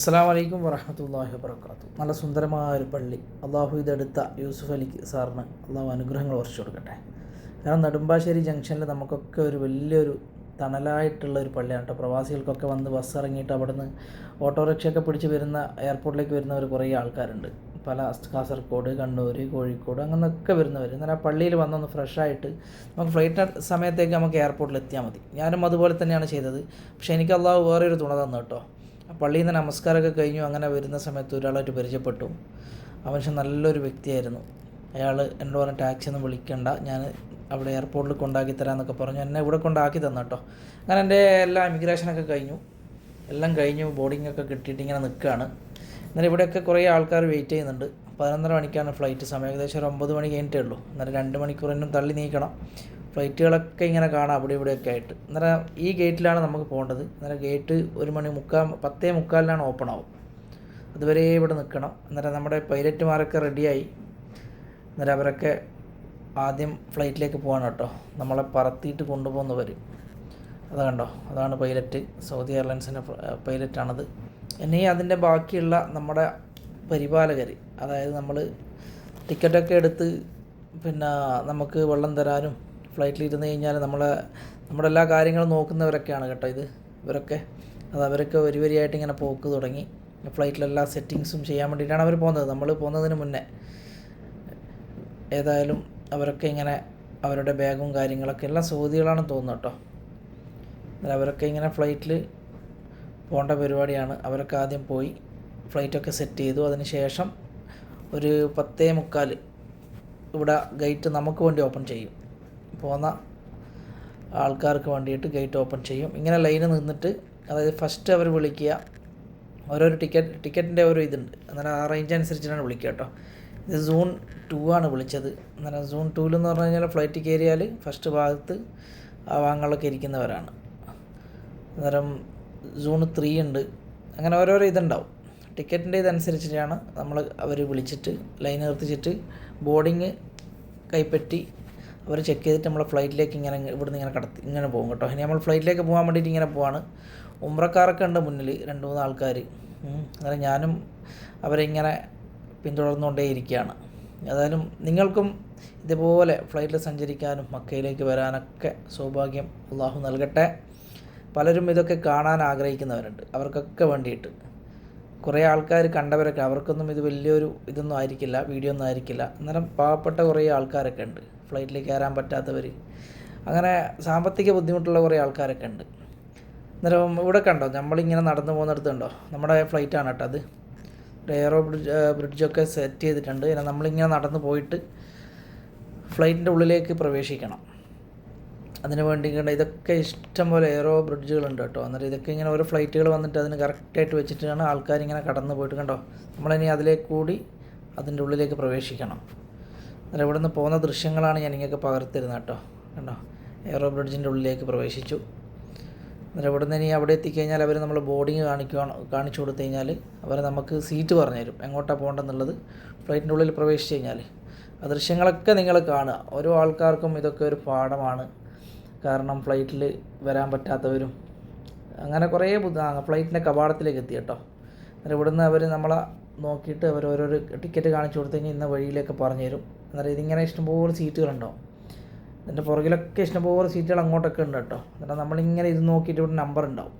അസ്സാം വലൈക്കും വറഹമത്തല്ലാഹി വാബർക്കാത്തു നല്ല സുന്ദരമായ ഒരു പള്ളി. അള്ളാഹു ഇതെടുത്ത യൂസുഫ് അലിക്ക് സാറിന് അള്ളാഹു അനുഗ്രഹങ്ങൾ വർഷിച്ചു കൊടുക്കട്ടെ. കാരണം നെടുമ്പാശ്ശേരി ജംഗ്ഷനിൽ നമുക്കൊക്കെ ഒരു വലിയൊരു തണലായിട്ടുള്ള ഒരു പള്ളിയാണ് കേട്ടോ. പ്രവാസികൾക്കൊക്കെ വന്ന് ബസ് ഇറങ്ങിയിട്ട് അവിടെ നിന്ന് ഓട്ടോറിക്ഷയൊക്കെ പിടിച്ച് വരുന്ന എയർപോർട്ടിലേക്ക് വരുന്നവർ കുറേ ആൾക്കാരുണ്ട്. പല കാസർഗോഡ് കണ്ണൂർ കോഴിക്കോട് അങ്ങനെയൊക്കെ വരുന്നവർ എന്നാൽ ആ പള്ളിയിൽ വന്നൊന്ന് ഫ്രഷായിട്ട് നമുക്ക് ഫ്ലൈറ്റ് സമയത്തേക്ക് നമുക്ക് എയർപോർട്ടിൽ എത്തിയാൽ മതി. ഞാനും അതുപോലെ തന്നെയാണ് ചെയ്തത്. പക്ഷേ എനിക്ക് അള്ളാഹു വേറെ ഒരു തുണ തന്നു കേട്ടോ. പള്ളിയിൽ നിന്ന് നമസ്കാരമൊക്കെ കഴിഞ്ഞു. അങ്ങനെ വരുന്ന സമയത്ത് ഒരാളായിട്ട് പരിചയപ്പെട്ടു. ആ മനുഷ്യൻ നല്ലൊരു വ്യക്തിയായിരുന്നു. അയാൾ എന്നോട് പറഞ്ഞ ടാക്സി ഒന്നും വിളിക്കണ്ട. ഞാൻ അവിടെ എയർപോർട്ടിൽ കൊണ്ടാക്കി തരാമെന്നൊക്കെ പറഞ്ഞു. എന്നെ ഇവിടെ കൊണ്ടാക്കി തന്നു കേട്ടോ. അങ്ങനെ എന്റെ എല്ലാ ഇമിഗ്രേഷനൊക്കെ കഴിഞ്ഞു. എല്ലാം കഴിഞ്ഞു. ബോർഡിംഗ് ഒക്കെ കിട്ടിയിട്ട് ഇങ്ങനെ നിൽക്കുകയാണ്. എന്നാൽ ഇവിടെയൊക്കെ കുറേ ആൾക്കാർ വെയിറ്റ് ചെയ്യുന്നുണ്ട്. പതിനൊന്നര മണിക്കാണ് ഫ്ലൈറ്റ് സമയം. ഏകദേശം ഒരു ഒമ്പത് മണി കഴിഞ്ഞിട്ടേ ഉള്ളൂ. അന്നേരം രണ്ട് മണിക്കൂർ എന്നും തള്ളി നീക്കണം. ഫ്ലൈറ്റുകളൊക്കെ ഇങ്ങനെ കാണാം അവിടെ ഇവിടെയൊക്കെ ആയിട്ട്. അന്നേരം ഈ ഗേറ്റിലാണ് നമുക്ക് പോകേണ്ടത്. അന്നേരം ഗേറ്റ് ഒരു മണി മുക്കാൽ പത്തേ മുക്കാലിനാണ് ഓപ്പൺ ആവും അതുവരെ ഇവിടെ നിൽക്കണം. അന്നേരം നമ്മുടെ പൈലറ്റുമാരൊക്കെ റെഡിയായി. അന്നേരം അവരൊക്കെ ആദ്യം ഫ്ലൈറ്റിലേക്ക് പോകാൻ കേട്ടോ. നമ്മളെ പറത്തിയിട്ട് കൊണ്ടുപോകുന്നവർ അത് കണ്ടോ? അതാണ് പൈലറ്റ്. സൗദി എയർലൈൻസിന്റെ പൈലറ്റാണത്. ഇനി അതിന്റെ ബാക്കിയുള്ള നമ്മുടെ പരിപാലകർ അതായത് നമ്മൾ ടിക്കറ്റൊക്കെ എടുത്ത് പിന്നെ നമുക്ക് വെള്ളം തരാനും ഫ്ലൈറ്റിൽ ഇരുന്ന് കഴിഞ്ഞാൽ നമ്മളെ നമ്മുടെ എല്ലാ കാര്യങ്ങളും നോക്കുന്നവരൊക്കെയാണ് കേട്ടോ ഇത്. ഇവരൊക്കെ അത് അവരൊക്കെ വരി വരിയായിട്ട് ഇങ്ങനെ പോക്ക് തുടങ്ങി. ഫ്ലൈറ്റിലെല്ലാ സെറ്റിങ്സും ചെയ്യാൻ വേണ്ടിയിട്ടാണ് അവർ പോകുന്നത്. നമ്മൾ പോകുന്നതിന് മുന്നേ ഏതായാലും അവരൊക്കെ ഇങ്ങനെ അവരുടെ ബാഗും കാര്യങ്ങളൊക്കെ എല്ലാം സൗദികളാണെന്ന് തോന്നുന്നു കേട്ടോ. അവരൊക്കെ ഇങ്ങനെ ഫ്ലൈറ്റിൽ പോകേണ്ട പരിപാടിയാണ്. അവരൊക്കെ ആദ്യം പോയി ഫ്ലൈറ്റൊക്കെ സെറ്റ് ചെയ്തു. അതിന് ശേഷം ഒരു പത്തേ മുക്കാൽ ഇവിടെ ഗേറ്റ് നമുക്ക് വേണ്ടി ഓപ്പൺ ചെയ്യും. പോകുന്ന ആൾക്കാർക്ക് വേണ്ടിയിട്ട് ഗേറ്റ് ഓപ്പൺ ചെയ്യും. ഇങ്ങനെ ലൈന് നിന്നിട്ട് അതായത് ഫസ്റ്റ് അവർ വിളിക്കുക ഓരോരോ ടിക്കറ്റ് ടിക്കറ്റിന്റെ ഓരോ ഇതുണ്ട്. അന്നേരം ആ റേഞ്ച് അനുസരിച്ചിട്ടാണ് വിളിക്കുക കേട്ടോ. ഇത് സൂൺ ടു ആണ് വിളിച്ചത്. അന്നേരം സൂൺ ടൂവിൽ എന്ന് പറഞ്ഞു കഴിഞ്ഞാൽ ഫ്ലൈറ്റ് കയറിയാൽ ഫസ്റ്റ് ഭാഗത്ത് ആ വാങ്ങളൊക്കെ ഇരിക്കുന്നവരാണ്. അന്നേരം സൂൺ ത്രീ ഉണ്ട്. അങ്ങനെ ഓരോരോ ഇതുണ്ടാവും. ടിക്കറ്റിന്റെ ഇതനുസരിച്ചിട്ടാണ് നമ്മൾ അവർ വിളിച്ചിട്ട് ലൈൻ നിർത്തിച്ചിട്ട് ബോർഡിങ് കൈപ്പറ്റി അവർ ചെക്ക് ചെയ്തിട്ട് നമ്മളെ ഫ്ലൈറ്റിലേക്ക് ഇങ്ങനെ ഇവിടുന്ന് ഇങ്ങനെ കടത്തി ഇങ്ങനെ പോകും കേട്ടോ. ഇനി നമ്മൾ ഫ്ലൈറ്റിലേക്ക് പോകാൻ വേണ്ടിയിട്ട് ഇങ്ങനെ പോവാണ്. ഉമ്രക്കാരൊക്കെ ഉണ്ട് മുന്നിൽ രണ്ട് മൂന്ന് ആൾക്കാർ അങ്ങനെ ഞാനും അവരെ ഇങ്ങനെ പിന്തുടർന്നുകൊണ്ടേയിരിക്കുകയാണ് ഏതായാലും നിങ്ങൾക്കും ഇതുപോലെ ഫ്ലൈറ്റിൽ സഞ്ചരിക്കാനും മക്കയിലേക്ക് വരാനൊക്കെ സൗഭാഗ്യം അള്ളാഹു നൽകട്ടെ. പലരും ഇതൊക്കെ കാണാൻ ആഗ്രഹിക്കുന്നവരുണ്ട്. അവർക്കൊക്കെ വേണ്ടിയിട്ട്. കുറേ ആൾക്കാർ കണ്ടവരൊക്കെ അവർക്കൊന്നും ഇത് വലിയൊരു ഇതൊന്നും ആയിരിക്കില്ല വീഡിയോ ഒന്നും ആയിരിക്കില്ല. അന്നേരം പാവപ്പെട്ട കുറേ ആൾക്കാരൊക്കെ ഉണ്ട്. ഫ്ലൈറ്റിൽ കയറാൻ പറ്റാത്തവർ അങ്ങനെ സാമ്പത്തിക ബുദ്ധിമുട്ടുള്ള കുറേ ആൾക്കാരൊക്കെ ഉണ്ട്. അന്നേരം ഇവിടെ കണ്ടോ? നമ്മളിങ്ങനെ നടന്നു പോകുന്നിടത്ത് കണ്ടോ നമ്മുടെ ഫ്ലൈറ്റാണ് കേട്ടോ അത്. എയറോ ബ്രിഡ്ജ് ബ്രിഡ്ജൊക്കെ സെറ്റ് ചെയ്തിട്ടുണ്ട്. പിന്നെ നമ്മളിങ്ങനെ നടന്നു പോയിട്ട് ഫ്ലൈറ്റിന്റെ ഉള്ളിലേക്ക് പ്രവേശിക്കണം. അതിന് വേണ്ടി കണ്ട ഇതൊക്കെ ഇഷ്ടം പോലെ എയറോ ബ്രിഡ്ജുകളുണ്ട് കേട്ടോ. അന്നേരം ഇതൊക്കെ ഇങ്ങനെ ഓരോ ഫ്ലൈറ്റുകൾ വന്നിട്ട് അതിന് കറക്റ്റായിട്ട് വെച്ചിട്ടാണ് ആൾക്കാർ ഇങ്ങനെ കടന്നു പോയിട്ട് കണ്ടോ? നമ്മളിനി അതിലേക്ക് കൂടി അതിന്റെ ഉള്ളിലേക്ക് പ്രവേശിക്കണം. അന്നേരം ഇവിടെ നിന്ന് പോകുന്ന ദൃശ്യങ്ങളാണ് ഞാൻ ഇങ്ങനെയൊക്കെ പകർത്തിരുന്നത് കേട്ടോ. കണ്ടോ? എയറോ ബ്രിഡ്ജിന്റെ ഉള്ളിലേക്ക് പ്രവേശിച്ചു. അന്നേരം ഇവിടെ നിന്ന് ഇനി അവിടെ എത്തിക്കഴിഞ്ഞാൽ അവർ നമ്മൾ ബോർഡിങ് കാണിക്കുകയാണ് കാണിച്ചു കൊടുത്തു കഴിഞ്ഞാൽ അവർ നമുക്ക് സീറ്റ് പറഞ്ഞു തരും. എങ്ങോട്ടാണ് പോകേണ്ടതെന്നുള്ളത് ഫ്ലൈറ്റിന്റെ ഉള്ളിൽ പ്രവേശിച്ച് കഴിഞ്ഞാൽ ആ ദൃശ്യങ്ങളൊക്കെ നിങ്ങൾ കാണുക. ഓരോ ആൾക്കാർക്കും ഇതൊക്കെ ഒരു പാഠമാണ്. കാരണം ഫ്ലൈറ്റിൽ വരാൻ പറ്റാത്തവരും അങ്ങനെ കുറേ ബുദ്ധ ഫ്ലൈറ്റിന്റെ കവാടത്തിലേക്ക് എത്തി കേട്ടോ. അന്നേരം ഇവിടുന്ന് അവർ നമ്മളെ നോക്കിയിട്ട് അവർ ഓരോരോ ടിക്കറ്റ് കാണിച്ചു കൊടുത്തു കഴിഞ്ഞാൽ ഇന്ന വഴിയിലേക്ക് പറഞ്ഞു തരും. അന്നേരം ഇതിങ്ങനെ ഇഷ്ടംപോലെ സീറ്റുകളുണ്ടാവും. ഇതിന്റെ പുറകിലൊക്കെ ഇഷ്ടംപോലെ സീറ്റുകൾ അങ്ങോട്ടൊക്കെ ഉണ്ട് കേട്ടോ. എന്നിട്ട് നമ്മളിങ്ങനെ ഇത് നോക്കിയിട്ട് ഇവിടെ നമ്പർ ഉണ്ടാവും.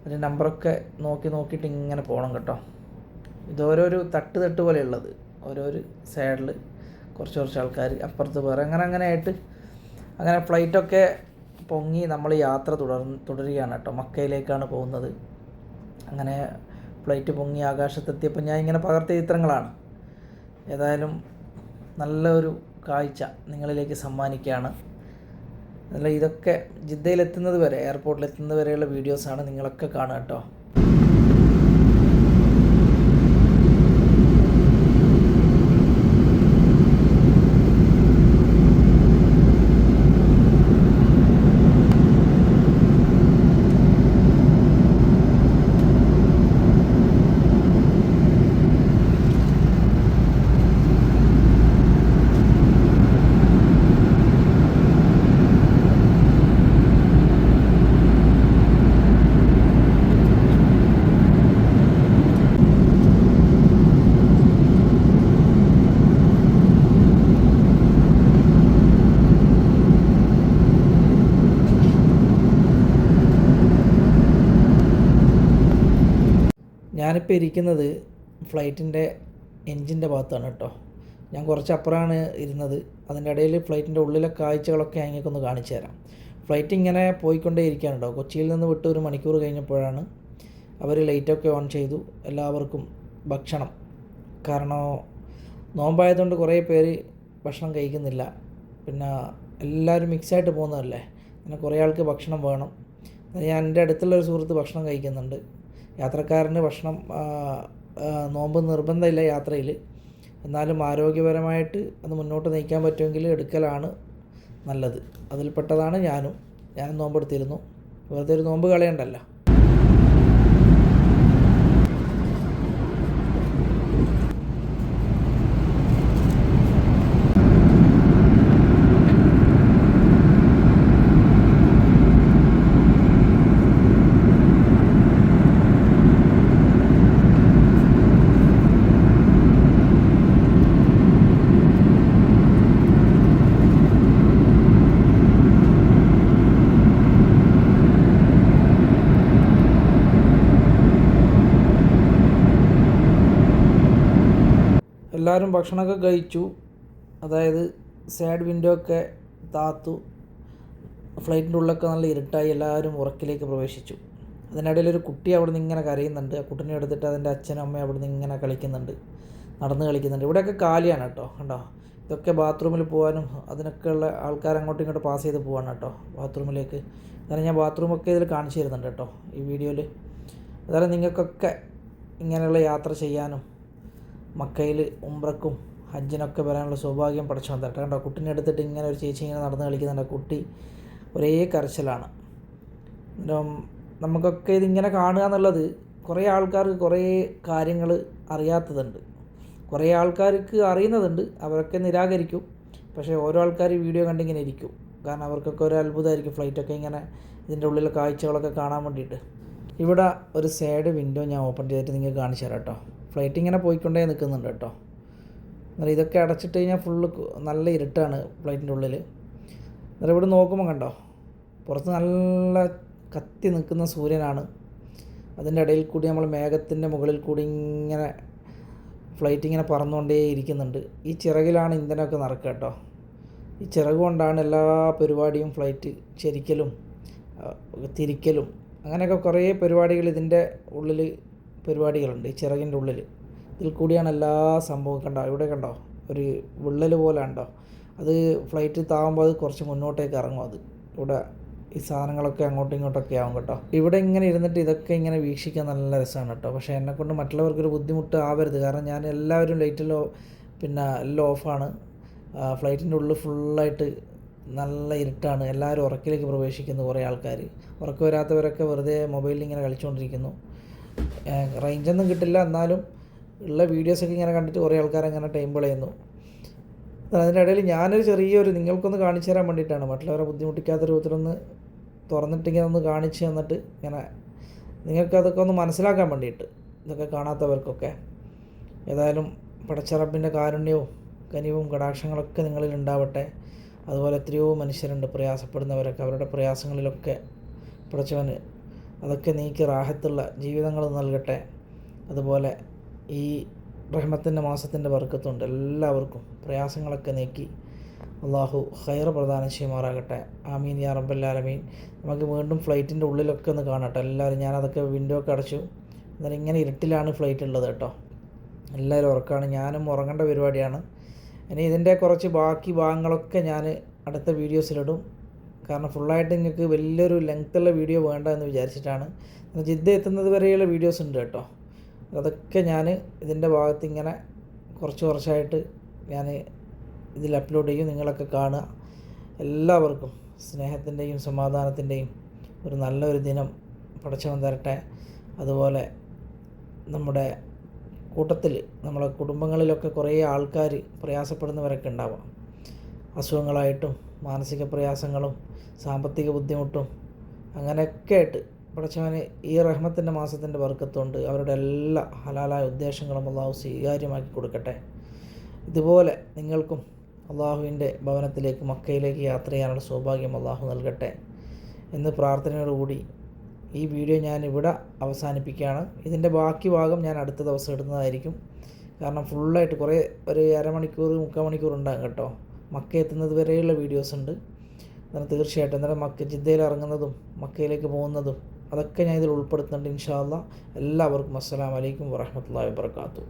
അതിന്റെ നമ്പറൊക്കെ നോക്കി നോക്കിയിട്ട് ഇങ്ങനെ പോകണം കേട്ടോ. ഇതോരോരു തട്ട് തട്ട് പോലെ ഉള്ളത് ഓരോരു സൈഡിൽ കുറച്ച് കുറച്ച് ആൾക്കാർ അപ്പുറത്ത് വേറെ അങ്ങനെ അങ്ങനെ ആയിട്ട് അങ്ങനെ ഫ്ലൈറ്റൊക്കെ പൊങ്ങി നമ്മൾ യാത്ര തുടർ തുടരുകയാണ് കേട്ടോ. മക്കയിലേക്കാണ് പോകുന്നത്. അങ്ങനെ ഫ്ലൈറ്റ് പൊങ്ങി ആകാശത്തെത്തിയപ്പോൾ ഞാൻ ഇങ്ങനെ പകർത്തിയ ചിത്രങ്ങളാണ്. ഏതായാലും നല്ല ഒരു കാഴ്ച നിങ്ങളിലേക്ക് സമ്മാനിക്കുകയാണ്. അല്ല ഇതൊക്കെ ജിദ്ദയിലെത്തുന്നത് വരെ എയർപോർട്ടിലെത്തുന്നത് വരെയുള്ള വീഡിയോസാണ് നിങ്ങളൊക്കെ കാണുക കേട്ടോ. ഞാനിപ്പോൾ ഇരിക്കുന്നത് ഫ്ലൈറ്റിന്റെ എൻജിന്റെ ഭാഗത്താണ് കേട്ടോ. ഞാൻ കുറച്ച് അപ്പുറമാണ് ഇരുന്നത്. അതിന്റെ ഇടയിൽ ഫ്ലൈറ്റിന്റെ ഉള്ളിലെ കാഴ്ചകളൊക്കെ അങ്ങേക്കൊന്ന് കാണിച്ചു തരാം. ഫ്ലൈറ്റ് ഇങ്ങനെ പോയിക്കൊണ്ടേ ഇരിക്കാനുണ്ടോ കൊച്ചിയിൽ നിന്ന് വിട്ട് ഒരു മണിക്കൂർ കഴിഞ്ഞപ്പോഴാണ് അവർ ലൈറ്റൊക്കെ ഓൺ ചെയ്തു. എല്ലാവർക്കും ഭക്ഷണം. കാരണം നോമ്പായതുകൊണ്ട് കുറേ പേര് ഭക്ഷണം കഴിക്കുന്നില്ല. പിന്നെ എല്ലാവരും മിക്സായിട്ട് പോകുന്നതല്ലേ? അങ്ങനെ കുറേ ആൾക്ക് ഭക്ഷണം വേണം. ഞാൻ എന്റെ അടുത്തുള്ള ഒരു സുഹൃത്ത് ഭക്ഷണം കഴിക്കുന്നുണ്ട്. യാത്രക്കാരന് ഭക്ഷണം നോമ്പ് നിർബന്ധമില്ല യാത്രയിൽ എന്നാലും ആരോഗ്യപരമായിട്ട് അത് മുന്നോട്ട് നയിക്കാൻ പറ്റുമെങ്കിൽ എടുക്കലാണ് നല്ലത്. അതിൽപ്പെട്ടതാണ് ഞാനും. ഞാനും നോമ്പെടുത്തിരുന്നു. വെറുതെ ഒരു നോമ്പ് കളയണ്ടല്ലോ. എല്ലാവരും ഭക്ഷണമൊക്കെ കഴിച്ചു. അതായത് സൈഡ് വിൻഡോ ഒക്കെ താത്തു. ഫ്ലൈറ്റിന്റെ ഉള്ളിലൊക്കെ നല്ല ഇരുട്ടായി എല്ലാവരും ഉറക്കിലേക്ക് പ്രവേശിച്ചു. അതിനിടയിൽ ഒരു കുട്ടി അവിടെ നിന്ന് ഇങ്ങനെ കരയുന്നുണ്ട്. ആ കുട്ടീനെ എടുത്തിട്ട് അതിന്റെ അച്ഛനും അമ്മയും അവിടെ നിന്ന് ഇങ്ങനെ കളിക്കുന്നുണ്ട്. നടന്ന് കളിക്കുന്നുണ്ട്. ഇവിടെയൊക്കെ കാലിയാണ് കേട്ടോ. കണ്ടോ? ഇതൊക്കെ ബാത്റൂമിൽ പോകാനും അതിനൊക്കെ ഉള്ള ആൾക്കാർ അങ്ങോട്ടും ഇങ്ങോട്ടും പാസ് ചെയ്ത് പോവാണ് കേട്ടോ ബാത്റൂമിലേക്ക്. അതായത് ഞാൻ ബാത്റൂമൊക്കെ ഇതിൽ കാണിച്ചു തരുന്നുണ്ട് കേട്ടോ ഈ വീഡിയോയിൽ അതായത് നിങ്ങൾക്കൊക്കെ ഇങ്ങനെയുള്ള യാത്ര ചെയ്യാനും മക്കയിൽ ഉംറക്കും ഹജ്ജിനൊക്കെ വരാനുള്ള സൗഭാഗ്യം പഠിച്ചു വന്നിട്ട് കണ്ടോ കുട്ടീനെ എടുത്തിട്ട് ഇങ്ങനെ ഒരു ചേച്ചി ഇങ്ങനെ നടന്ന് കളിക്കുന്നുണ്ട്. കുട്ടി ഒരേ കരച്ചിലാണ്. നമുക്കൊക്കെ ഇതിങ്ങനെ കാണുക എന്നുള്ളത് കുറേ ആൾക്കാർക്ക് കുറേ കാര്യങ്ങൾ അറിയാത്തതുണ്ട്. കുറേ ആൾക്കാർക്ക് അറിയുന്നതുണ്ട്. അവരൊക്കെ നിരാകരിക്കും. പക്ഷേ ഓരോ ആൾക്കാർ വീഡിയോ കണ്ടിങ്ങനെ ഇരിക്കും. കാരണം അവർക്കൊക്കെ ഒരു അത്ഭുതമായിരിക്കും ഫ്ലൈറ്റൊക്കെ ഇങ്ങനെ ഇതിന്റെ ഉള്ളിലെ കാഴ്ചകളൊക്കെ കാണാൻ വേണ്ടിയിട്ട്. ഇവിടെ ഒരു സൈഡ് വിൻഡോ ഞാൻ ഓപ്പൺ ചെയ്തിട്ട് നിങ്ങൾക്ക് കാണിച്ചു തരാം കേട്ടോ. ഫ്ലൈറ്റ് ഇങ്ങനെ പോയിക്കൊണ്ടേ നിൽക്കുന്നുണ്ട് കേട്ടോ. എന്നാൽ ഇതൊക്കെ അടച്ചിട്ട് കഴിഞ്ഞാൽ ഫുള്ള് നല്ല ഇരുട്ടാണ് ഫ്ലൈറ്റിന്റെ ഉള്ളിൽ എന്നാൽ ഇവിടെ നോക്കുമ്പോൾ കണ്ടോ? പുറത്ത് നല്ല കത്തി നിൽക്കുന്ന സൂര്യനാണ്. അതിന്റെ ഇടയിൽ കൂടി നമ്മൾ മേഘത്തിന്റെ മുകളിൽ കൂടി ഇങ്ങനെ ഫ്ലൈറ്റ് ഇങ്ങനെ പറന്നുകൊണ്ടേ ഇരിക്കുന്നുണ്ട്. ഈ ചിറകിലാണ് ഇന്ധനമൊക്കെ നടക്കുക കേട്ടോ. ഈ ചിറക് കൊണ്ടാണ് എല്ലാ പരിപാടിയും ഫ്ലൈറ്റ് ചരിക്കലും തിരിക്കലും അങ്ങനെയൊക്കെ കുറേ പരിപാടികൾ ഇതിന്റെ ഉള്ളിൽ പരിപാടികളുണ്ട്. ഈ ചിറകിന്റെ ഉള്ളിൽ ഇതിൽ കൂടിയാണ് എല്ലാ സംഭവം കണ്ടോ? ഇവിടെ കണ്ടോ? ഒരു വിള്ളൽ പോലെ ഉണ്ടോ അത് ഫ്ലൈറ്റ് താവുമ്പോൾ അത് കുറച്ച് മുന്നോട്ടേക്ക് ഇറങ്ങും അത്. ഇവിടെ ഈ സാധനങ്ങളൊക്കെ അങ്ങോട്ടും ഇങ്ങോട്ടൊക്കെ ആവും കേട്ടോ. ഇവിടെ ഇങ്ങനെ ഇരുന്നിട്ട് ഇതൊക്കെ ഇങ്ങനെ വീക്ഷിക്കാൻ നല്ല രസമാണ് കേട്ടോ. പക്ഷേ എന്നെക്കൊണ്ട് മറ്റുള്ളവർക്കൊരു ബുദ്ധിമുട്ട് ആവരുത്. കാരണം ഞാൻ എല്ലാവരും ലൈറ്റിലോ പിന്നെ എല്ലാം ഓഫാണ് ഫ്ലൈറ്റിന്റെ ഉള്ളിൽ ഫുള്ളായിട്ട് നല്ല ഇരുട്ടാണ്. എല്ലാവരും ഉറക്കിലേക്ക് പ്രവേശിക്കുന്നു കുറേ ആൾക്കാർ ഉറക്കം വരാത്തവരൊക്കെ വെറുതെ മൊബൈലിൽ ഇങ്ങനെ കളിച്ചുകൊണ്ടിരിക്കുന്നു റേഞ്ചൊന്നും കിട്ടില്ല. എന്നാലും ഉള്ള വീഡിയോസൊക്കെ ഇങ്ങനെ കണ്ടിട്ട് കുറേ ആൾക്കാർ അങ്ങനെ ടൈം കളയുന്നു അതിന്റെ ഇടയിൽ ഞാനൊരു ചെറിയൊരു നിങ്ങൾക്കൊന്ന് കാണിച്ചു തരാൻ വേണ്ടിയിട്ടാണ്. മറ്റുള്ളവരെ ബുദ്ധിമുട്ടിക്കാത്ത രൂപത്തിലൊന്ന് തുറന്നിട്ടിങ്ങനെ ഒന്ന് കാണിച്ച് തന്നിട്ട് ഇങ്ങനെ നിങ്ങൾക്ക് അതൊക്കെ ഒന്ന് മനസ്സിലാക്കാൻ വേണ്ടിയിട്ട് ഇതൊക്കെ കാണാത്തവർക്കൊക്കെ ഏതായാലും പടച്ചറപ്പിന്റെ കാരുണ്യവും കനിവും കടാക്ഷങ്ങളൊക്കെ നിങ്ങളിൽ ഉണ്ടാവട്ടെ. അതുപോലെ എത്രയോ മനുഷ്യരുണ്ട് പ്രയാസപ്പെടുന്നവരൊക്കെ. അവരുടെ പ്രയാസങ്ങളിലൊക്കെ പടച്ചവന് അതൊക്കെ നീക്ക് റാഹത്തുള്ള ജീവിതങ്ങൾ നൽകട്ടെ. അതുപോലെ ഈ റഹ്മത്തിന്റെ മാസത്തിന്റെ വർക്കത്തുണ്ട് എല്ലാവർക്കും പ്രയാസങ്ങളൊക്കെ നീക്കി അള്ളാഹു ഹൈർ പ്രദാനം ചെയ്യുമാറാകട്ടെ. ആമീൻ യാ റബ്ബല്ലാലമീൻ നമുക്ക് വീണ്ടും ഫ്ലൈറ്റിന്റെ ഉള്ളിലൊക്കെ ഒന്ന് കാണട്ടെ. എല്ലാവരും ഞാനതൊക്കെ വിൻഡോ ഒക്കെ അടച്ചു. എന്നാലും ഇങ്ങനെ ഇരുട്ടിലാണ് ഫ്ലൈറ്റ് ഉള്ളത് കേട്ടോ. എല്ലാവരും ഉറക്കമാണ് ഞാനും ഉറങ്ങേണ്ട പരിപാടിയാണ്. ഇനി ഇതിന്റെ കുറച്ച് ബാക്കി ഭാഗങ്ങളൊക്കെ ഞാൻ അടുത്ത വീഡിയോസിലിടും കാരണം ഫുള്ളായിട്ട് നിങ്ങൾക്ക് വലിയൊരു ലെങ്ത്തുള്ള വീഡിയോ വേണ്ട എന്ന് വിചാരിച്ചിട്ടാണ് ജിദ്ദ എത്തുന്നത് വരെയുള്ള വീഡിയോസ് ഉണ്ട് കേട്ടോ. അതൊക്കെ ഞാൻ ഇതിന്റെ ഭാഗത്ത് ഇങ്ങനെ കുറച്ച് കുറച്ചായിട്ട് ഞാൻ ഇതിൽ അപ്ലോഡ് ചെയ്യും. നിങ്ങളൊക്കെ കാണുക. എല്ലാവർക്കും സ്നേഹത്തിന്റെയും സമാധാനത്തിന്റെയും ഒരു നല്ലൊരു ദിനം പടച്ചവൻ തരട്ടെ. അതുപോലെ നമ്മുടെ കൂട്ടത്തിൽ നമ്മളെ കുടുംബങ്ങളിലൊക്കെ കുറേ ആൾക്കാർ പ്രയാസപ്പെടുന്നവരൊക്കെ ഉണ്ടാവാം. അസുഖങ്ങളായിട്ടും മാനസിക പ്രയാസങ്ങളും സാമ്പത്തിക ബുദ്ധിമുട്ടും അങ്ങനെയൊക്കെ ആയിട്ട് പടച്ചവന് ഈ റഹ്മത്തിന്റെ മാസത്തിന്റെ വർക്കത്തുകൊണ്ട് അവരുടെ എല്ലാ ഹലാലായ ഉദ്ദേശങ്ങളും അള്ളാഹു സ്വീകാര്യമാക്കി കൊടുക്കട്ടെ. ഇതുപോലെ നിങ്ങൾക്കും അള്ളാഹുവിന്റെ ഭവനത്തിലേക്ക് മക്കയിലേക്ക് യാത്ര ചെയ്യാനുള്ള സൗഭാഗ്യം അള്ളാഹു നൽകട്ടെ എന്ന് പ്രാർത്ഥനയോടുകൂടി ഈ വീഡിയോ ഞാൻ ഇവിടെ അവസാനിപ്പിക്കുകയാണ്. ഇതിന്റെ ബാക്കി ഭാഗം ഞാൻ അടുത്ത ദിവസം ഇടുന്നതായിരിക്കും. കാരണം ഫുള്ളായിട്ട് കുറേ ഒരു അരമണിക്കൂർ മുക്കാൽ മണിക്കൂർ ഉണ്ടാകും കേട്ടോ. മക്ക എത്തുന്നത് വരെയുള്ള വീഡിയോസ് ഉണ്ട്. അന്നേരം തീർച്ചയായിട്ടും അന്നേരം മക്ക ജിദ്ദയിൽ ഇറങ്ങുന്നതും മക്കയിലേക്ക് പോകുന്നതും അതൊക്കെ ഞാൻ ഇതിൽ ഉൾപ്പെടുത്തുന്നുണ്ട്. ഇൻഷാല്ല എല്ലാവർക്കും അസ്സാം വലൈക്കും വറഹമത്തല്ലാ വാബർക്കാത്തു